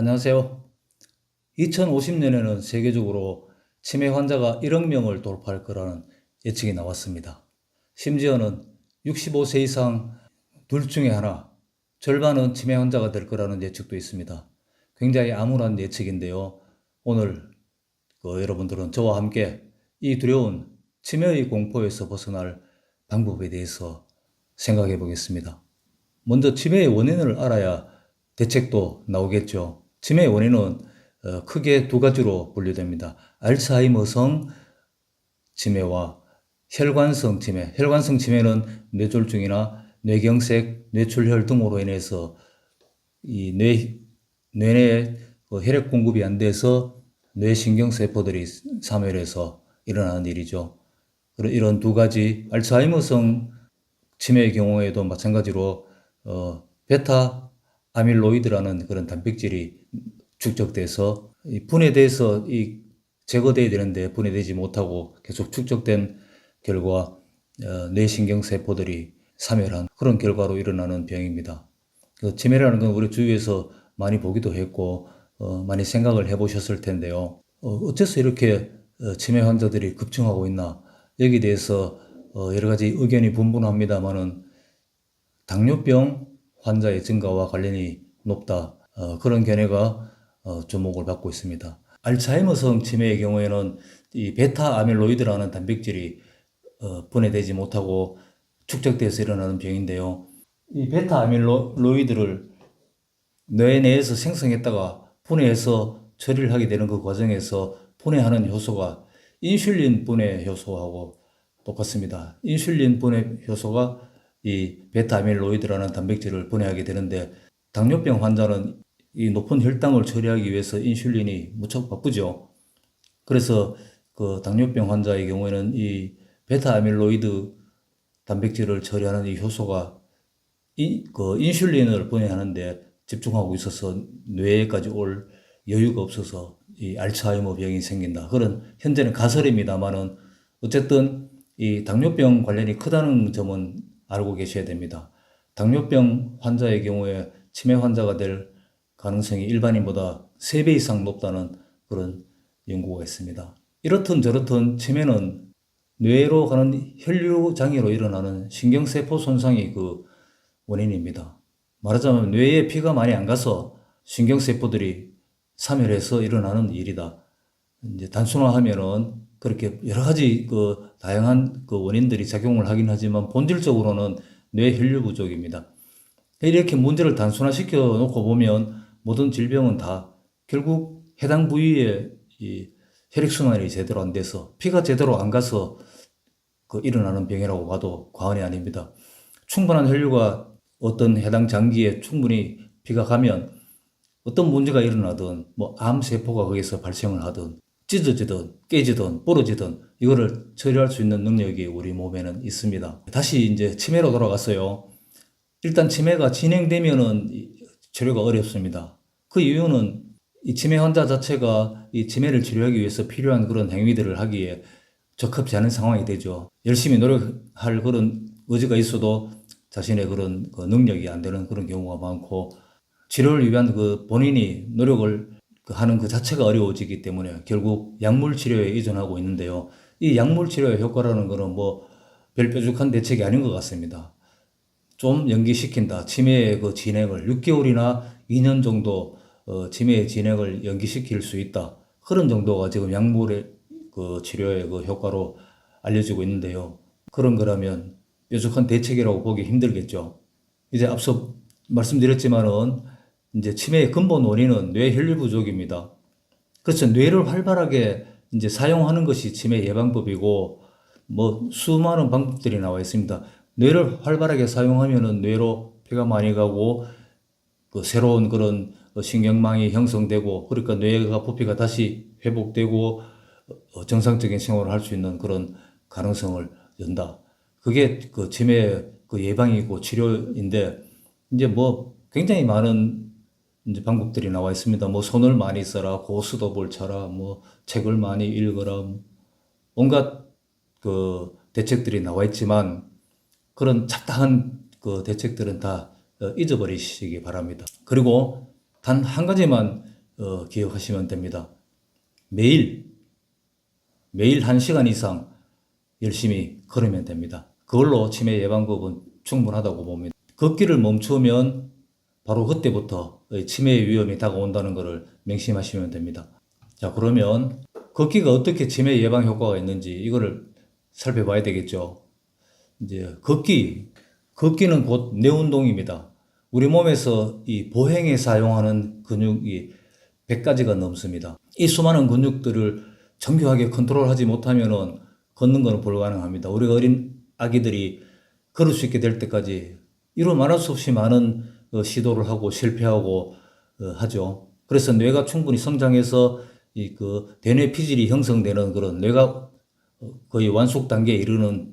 안녕하세요. 2050년에는 세계적으로 치매 환자가 1억 명을 돌파할 거라는 예측이 나왔습니다. 심지어는 65세 이상 둘 중에 하나, 절반은 치매 환자가 될 거라는 예측도 있습니다. 굉장히 암울한 예측인데요. 오늘 그 여러분들은 저와 함께 이 두려운 치매의 공포에서 벗어날 방법에 대해서 생각해 보겠습니다. 먼저 치매의 원인을 알아야 대책도 나오겠죠. 치매의 원인은 어, 크게 두 가지로 분류됩니다. 알츠하이머성 치매와 혈관성 치매. 혈관성 치매는 뇌졸중이나 뇌경색, 뇌출혈 등으로 인해서 이 뇌, 뇌내 그 혈액 공급이 안 돼서 뇌신경 세포들이 사멸해서 일어나는 일이죠. 이런 두 가지 알츠하이머성 치매의 경우에도 마찬가지로 어, 베타 아밀로이드라는 그런 단백질이 축적돼서 이 분해돼서 이 제거돼야 되는데 분해되지 못하고 계속 축적된 결과 어, 뇌신경 세포들이 사멸한 그런 결과로 일어나는 병입니다. 그 치매라는 건 우리 주위에서 많이 보기도 했고 어, 많이 생각을 해보셨을 텐데요. 어, 어째서 이렇게 어, 치매 환자들이 급증하고 있나 여기 대해서 어, 여러 가지 의견이 분분합니다만은 당뇨병 환자의 증가와 관련이 높다 어, 그런 견해가 어, 주목을 받고 있습니다. 알츠하이머성 치매의 경우에는 이 베타 아밀로이드라는 단백질이 어, 분해되지 못하고 축적돼서 일어나는 병인데요. 이 베타 아밀로이드를 뇌 내에서 생성했다가 분해해서 처리를 하게 되는 그 과정에서 분해하는 효소가 인슐린 분해 효소하고 똑같습니다. 인슐린 분해 효소가 이 베타 아밀로이드라는 단백질을 분해하게 되는데 당뇨병 환자는 이 높은 혈당을 처리하기 위해서 인슐린이 무척 바쁘죠. 그래서 그 당뇨병 환자의 경우에는 이 베타 아밀로이드 단백질을 처리하는 이 효소가 이, 그 인슐린을 분해하는데 집중하고 있어서 뇌에까지 올 여유가 없어서 이 알츠하이머 병이 생긴다. 그런 현재는 가설입니다만은 어쨌든 이 당뇨병 관련이 크다는 점은 알고 계셔야 됩니다. 당뇨병 환자의 경우에 치매 환자가 될 가능성이 일반인보다 3배 이상 높다는 그런 연구가 있습니다. 이렇든 저렇든 치매는 뇌로 가는 혈류 장애로 일어나는 신경세포 손상이 그 원인입니다. 말하자면 뇌에 피가 많이 안 가서 신경세포들이 사멸해서 일어나는 일이다. 이제 단순화하면은 그렇게 여러 가지 그 다양한 그 원인들이 작용을 하긴 하지만 본질적으로는 뇌 혈류 부족입니다. 이렇게 문제를 단순화시켜 놓고 보면 모든 질병은 다 결국 해당 부위에 이 혈액순환이 제대로 안 돼서 피가 제대로 안 가서 그 일어나는 병이라고 봐도 과언이 아닙니다. 충분한 혈류가 어떤 해당 장기에 충분히 피가 가면 어떤 문제가 일어나든 뭐 암세포가 거기서 발생을 하든 찢어지든 깨지든 부러지든 이거를 처리할 수 있는 능력이 우리 몸에는 있습니다. 다시 이제 치매로 돌아갔어요. 일단 치매가 진행되면은 치료가 어렵습니다. 그 이유는 이 치매 환자 자체가 이 치매를 치료하기 위해서 필요한 그런 행위들을 하기에 적합지 않은 상황이 되죠. 열심히 노력할 그런 의지가 있어도 자신의 그런 그 능력이 안 되는 그런 경우가 많고 치료를 위한 그 본인이 노력을 그 하는 그 자체가 어려워지기 때문에 결국 약물 치료에 의존하고 있는데요. 이 약물 치료의 효과라는 것은 뭐별 뾰족한 대책이 아닌 것 같습니다. 좀 연기시킨다. 치매의 그 진행을 6개월이나 2년 정도 어, 치매의 진행을 연기시킬 수 있다. 그런 정도가 지금 약물의 그 치료의 그 효과로 알려지고 있는데요. 그런 거라면 뾰족한 대책이라고 보기 힘들겠죠. 이제 앞서 말씀드렸지만은 이제 치매의 근본 원인은 뇌 혈류 부족입니다. 그렇죠. 뇌를 활발하게 이제 사용하는 것이 치매 예방법이고 뭐 수많은 방법들이 나와 있습니다. 뇌를 활발하게 사용하면은 뇌로 피가 많이 가고 그 새로운 그런 신경망이 형성되고 그러니까 뇌가 부피가 다시 회복되고 어, 정상적인 생활을 할 수 있는 그런 가능성을 연다. 그게 그 치매 그 예방이고 치료인데 이제 뭐 굉장히 많은 이제 방법들이 나와 있습니다. 뭐 손을 많이 써라, 고수도볼 쳐라, 뭐 책을 많이 읽어라, 온갖 그 대책들이 나와 있지만 그런 잡다한 그 대책들은 다 어, 잊어버리시기 바랍니다. 그리고 단 한 가지만 어, 기억하시면 됩니다. 매일 매일 한 시간 이상 열심히 걸으면 됩니다. 그걸로 치매 예방법은 충분하다고 봅니다. 걷기를 멈추면 바로 그때부터 치매의 위험이 다가온다는 것을 명심하시면 됩니다. 자, 그러면 걷기가 어떻게 치매 예방 효과가 있는지 이거를 살펴봐야 되겠죠. 이제 걷기, 걷기는 곧 뇌운동입니다. 우리 몸에서 이 보행에 사용하는 근육이 100가지가 넘습니다. 이 수많은 근육들을 정교하게 컨트롤하지 못하면은 걷는 것은 불가능합니다. 우리 어린 아기들이 걸을 수 있게 될 때까지 이루 말할 수 없이 많은 어, 시도를 하고 실패하고 어, 하죠. 그래서 뇌가 충분히 성장해서 이 그 대뇌 피질이 형성되는 그런 뇌가 어, 거의 완숙 단계에 이르는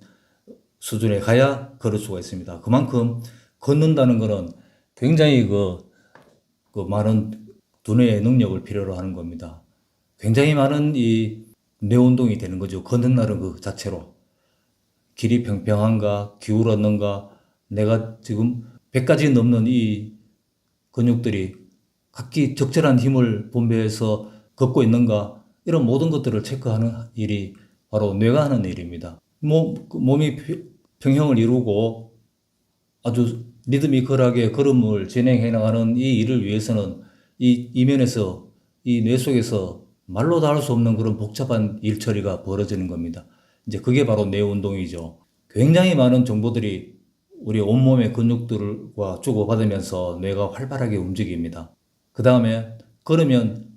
수준에 가야 걸을 수가 있습니다. 그만큼 걷는다는 것은 굉장히 그, 그 많은 두뇌의 능력을 필요로 하는 겁니다. 굉장히 많은 이 뇌 운동이 되는 거죠. 걷는다는 그 자체로. 길이 평평한가, 기울었는가, 내가 지금 100가지 넘는 이 근육들이 각기 적절한 힘을 분배해서 걷고 있는가, 이런 모든 것들을 체크하는 일이 바로 뇌가 하는 일입니다. 몸, 몸이 평형을 이루고 아주 리드미컬하게 걸음을 진행해 나가는 이 일을 위해서는 이 이면에서 이 뇌 속에서 말로 다 할 수 없는 그런 복잡한 일 처리가 벌어지는 겁니다. 이제 그게 바로 뇌 운동이죠. 굉장히 많은 정보들이 우리 온몸의 근육들과 주고받으면서 뇌가 활발하게 움직입니다. 그 다음에 그러면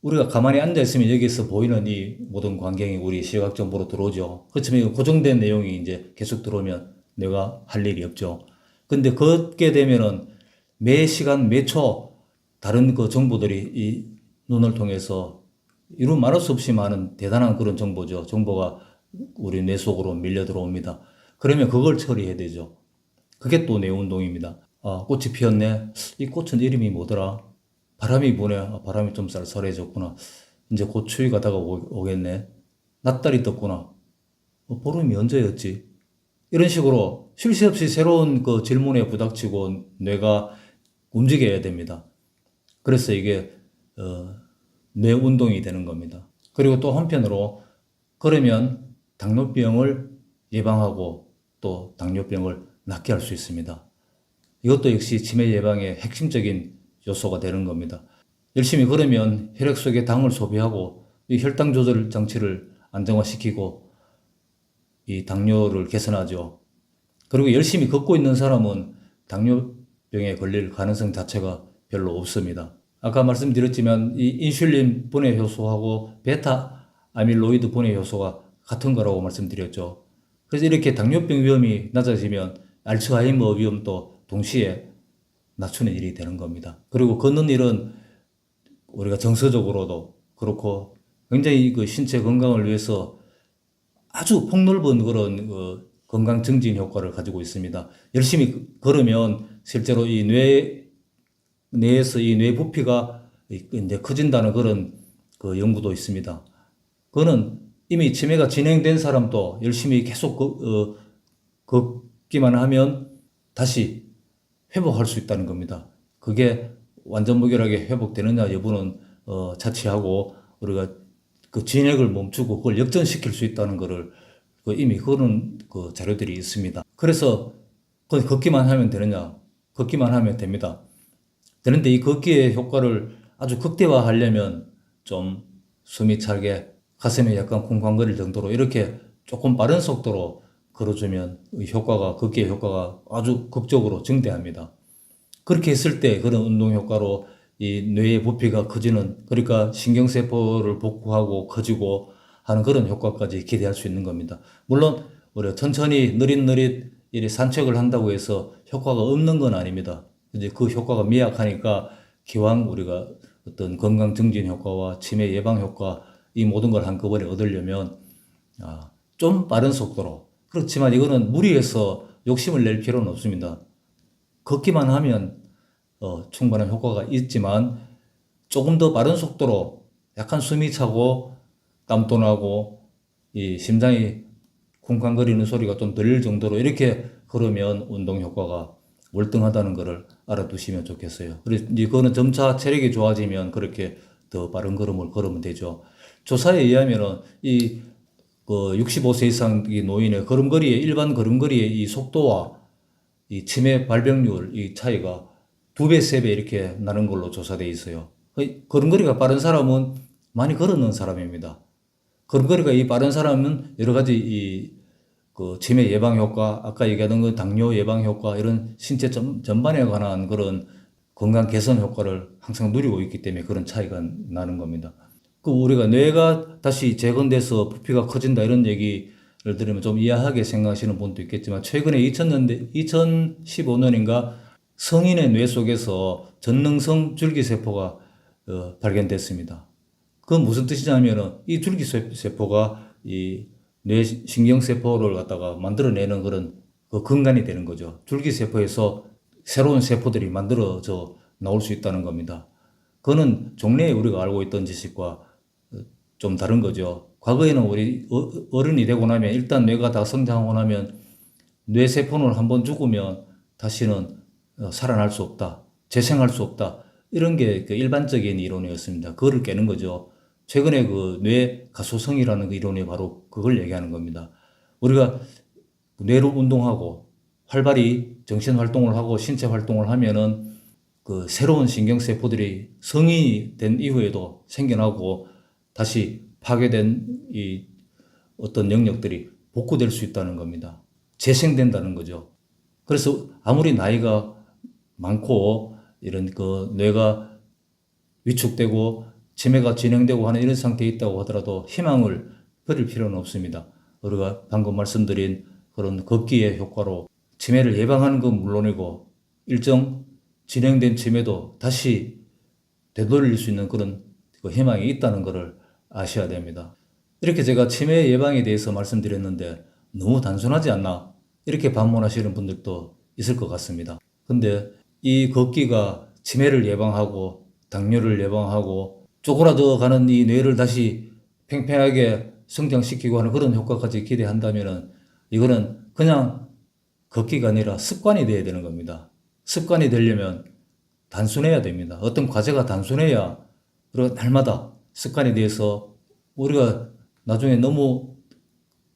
우리가 가만히 앉아 있으면 여기서 보이는 이 모든 광경이 우리 시각 정보로 들어오죠. 그렇지만 고정된 내용이 이제 계속 들어오면 뇌가 할 일이 없죠. 근데 걷게 되면은 매 시간 매 초 다른 그 정보들이 이 눈을 통해서 이루 말할 수 없이 많은 대단한 그런 정보죠. 정보가 우리 뇌 속으로 밀려 들어옵니다. 그러면 그걸 처리해야 되죠. 그게 또뇌 운동입니다. 아, 꽃이 피었네. 이 꽃은 이름이 뭐더라? 바람이 부네. 아, 바람이 좀 쌀쌀해졌구나. 이제 곧 추위가 다가오겠네. 낮달이 떴구나. 어, 보름이 언제였지? 이런 식으로 쉴 새 없이 새로운 그 질문에 부닥치고 뇌가 움직여야 됩니다. 그래서 이게 어, 뇌 운동이 되는 겁니다. 그리고 또 한편으로 그러면 당뇨병을 예방하고 또 당뇨병을 낫게 할 수 있습니다. 이것도 역시 치매 예방의 핵심적인 요소가 되는 겁니다. 열심히 걸으면 혈액 속에 당을 소비하고 이 혈당 조절 장치를 안정화시키고 이 당뇨를 개선하죠. 그리고 열심히 걷고 있는 사람은 당뇨병에 걸릴 가능성 자체가 별로 없습니다. 아까 말씀드렸지만 이 인슐린 분해 효소하고 베타 아밀로이드 분해 효소가 같은 거라고 말씀드렸죠. 그래서 이렇게 당뇨병 위험이 낮아지면 알츠하이머 위험도 동시에 낮추는 일이 되는 겁니다. 그리고 걷는 일은 우리가 정서적으로도 그렇고 굉장히 그 신체 건강을 위해서 아주 폭넓은 그런 그 건강 증진 효과를 가지고 있습니다. 열심히 걸으면 실제로 이 뇌, 뇌에서 이 뇌 부피가 이제 커진다는 그런 그 연구도 있습니다. 그거는 이미 치매가 진행된 사람도 열심히 계속 그, 어, 걷 기만 하면 다시 회복할 수 있다는 겁니다. 그게 완전 무결하게 회복되느냐 여부는 어, 자취하고 우리가 그 진액을 멈추고 그걸 역전시킬 수 있다는 것을 그 이미 그런 그 자료들이 있습니다. 그래서 그 걷기만 하면 되느냐? 걷기만 하면 됩니다. 그런데 이 걷기의 효과를 아주 극대화하려면 좀 숨이 차게 가슴에 약간 쿵쾅거릴 정도로 이렇게 조금 빠른 속도로 걸어주면 효과가 걷기의 효과가 아주 극적으로 증대합니다. 그렇게 했을 때 그런 운동 효과로 이 뇌의 부피가 커지는 그러니까 신경세포를 복구하고 커지고 하는 그런 효과까지 기대할 수 있는 겁니다. 물론 우리가 천천히 느릿느릿 이 산책을 한다고 해서 효과가 없는 건 아닙니다. 이제 그 효과가 미약하니까 기왕 우리가 어떤 건강 증진 효과와 치매 예방 효과 이 모든 걸 한꺼번에 얻으려면 아, 좀 빠른 속도로 그렇지만 이거는 무리해서 욕심을 낼 필요는 없습니다. 걷기만 하면 어, 충분한 효과가 있지만 조금 더 빠른 속도로 약간 숨이 차고 땀도 나고 이 심장이 쿵쾅거리는 소리가 좀 들릴 정도로 이렇게 걸으면 운동 효과가 월등하다는 것을 알아두시면 좋겠어요. 그래서 이거는 점차 체력이 좋아지면 그렇게 더 빠른 걸음을 걸으면 되죠. 조사에 의하면은 이 그 65세 이상 이 노인의 걸음걸이의 일반 걸음걸이의 이 속도와 이 치매 발병률 이 차이가 두 배, 세 배 이렇게 나는 걸로 조사돼 있어요. 그 걸음걸이가 빠른 사람은 많이 걸었는 사람입니다. 걸음걸이가 이 빠른 사람은 여러 가지 이 그 치매 예방 효과, 아까 얘기하던 그 당뇨 예방 효과 이런 신체 전, 전반에 관한 그런 건강 개선 효과를 항상 누리고 있기 때문에 그런 차이가 나는 겁니다. 그 우리가 뇌가 다시 재건돼서 부피가 커진다 이런 얘기를 들으면 좀 이해하게 생각하시는 분도 있겠지만 최근에 2000년대 2015년인가 성인의 뇌 속에서 전능성 줄기세포가 어, 발견됐습니다. 그건 무슨 뜻이냐면은 이 줄기세포가 이 뇌 신경세포를 갖다가 만들어내는 그런 그 근간이 되는 거죠. 줄기세포에서 새로운 세포들이 만들어져 나올 수 있다는 겁니다. 그거는 종래에 우리가 알고 있던 지식과 좀 다른 거죠. 과거에는 우리 어- 어른이 되고 나면 일단 뇌가 다 성장하고 나면 뇌세포는 한번 죽으면 다시는 어, 살아날 수 없다. 재생할 수 없다. 이런 게 그 일반적인 이론이었습니다. 그거를 깨는 거죠. 최근에 그 뇌 가소성이라는 그 이론이 바로 그걸 얘기하는 겁니다. 우리가 뇌로 운동하고 활발히 정신 활동을 하고 신체 활동을 하면은 그 새로운 신경세포들이 성인이 된 이후에도 생겨나고 다시 파괴된 이 어떤 영역들이 복구될 수 있다는 겁니다. 재생된다는 거죠. 그래서 아무리 나이가 많고 이런 그 뇌가 위축되고 치매가 진행되고 하는 이런 상태에 있다고 하더라도 희망을 버릴 필요는 없습니다. 우리가 방금 말씀드린 그런 걷기의 효과로 치매를 예방하는 건 물론이고 일정 진행된 치매도 다시 되돌릴 수 있는 그런 그 희망이 있다는 것을 아셔야 됩니다. 이렇게 제가 치매 예방에 대해서 말씀드렸는데 너무 단순하지 않나 이렇게 반문하시는 분들도 있을 것 같습니다. 근데 이 걷기가 치매를 예방하고 당뇨를 예방하고 쪼그라져 가는 이 뇌를 다시 팽팽하게 성장시키고 하는 그런 효과까지 기대한다면은 이거는 그냥 걷기가 아니라 습관이 돼야 되는 겁니다. 습관이 되려면 단순해야 됩니다. 어떤 과제가 단순해야 우리가 날마다 습관에 대해서 우리가 나중에 너무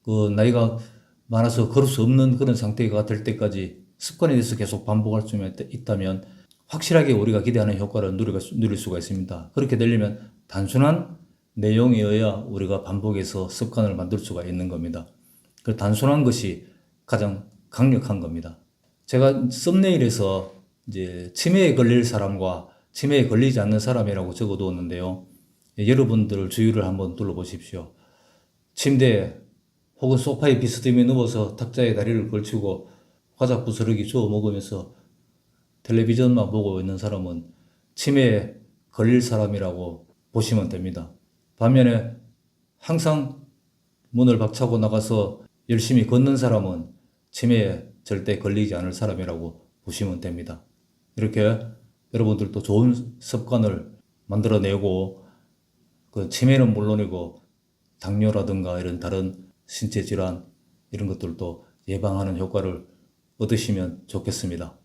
그 나이가 많아서 걸을 수 없는 그런 상태가 될 때까지 습관에 대해서 계속 반복할 수 있다면 확실하게 우리가 기대하는 효과를 누릴, 수가 있습니다. 그렇게 되려면 단순한 내용이어야 우리가 반복해서 습관을 만들 수가 있는 겁니다. 그 단순한 것이 가장 강력한 겁니다. 제가 썸네일에서 이제 치매에 걸릴 사람과 치매에 걸리지 않는 사람이라고 적어 두었는데요. 여러분들 주위를 한번 둘러보십시오. 침대에 혹은 소파에 비스듬히 누워서 탁자에 다리를 걸치고 화자 부스러기 주워 먹으면서 텔레비전만 보고 있는 사람은 치매에 걸릴 사람이라고 보시면 됩니다. 반면에 항상 문을 박차고 나가서 열심히 걷는 사람은 치매에 절대 걸리지 않을 사람이라고 보시면 됩니다. 이렇게 여러분들도 좋은 습관을 만들어내고 그 치매는 물론이고 당뇨라든가 이런 다른 신체 질환 이런 것들도 예방하는 효과를 얻으시면 좋겠습니다.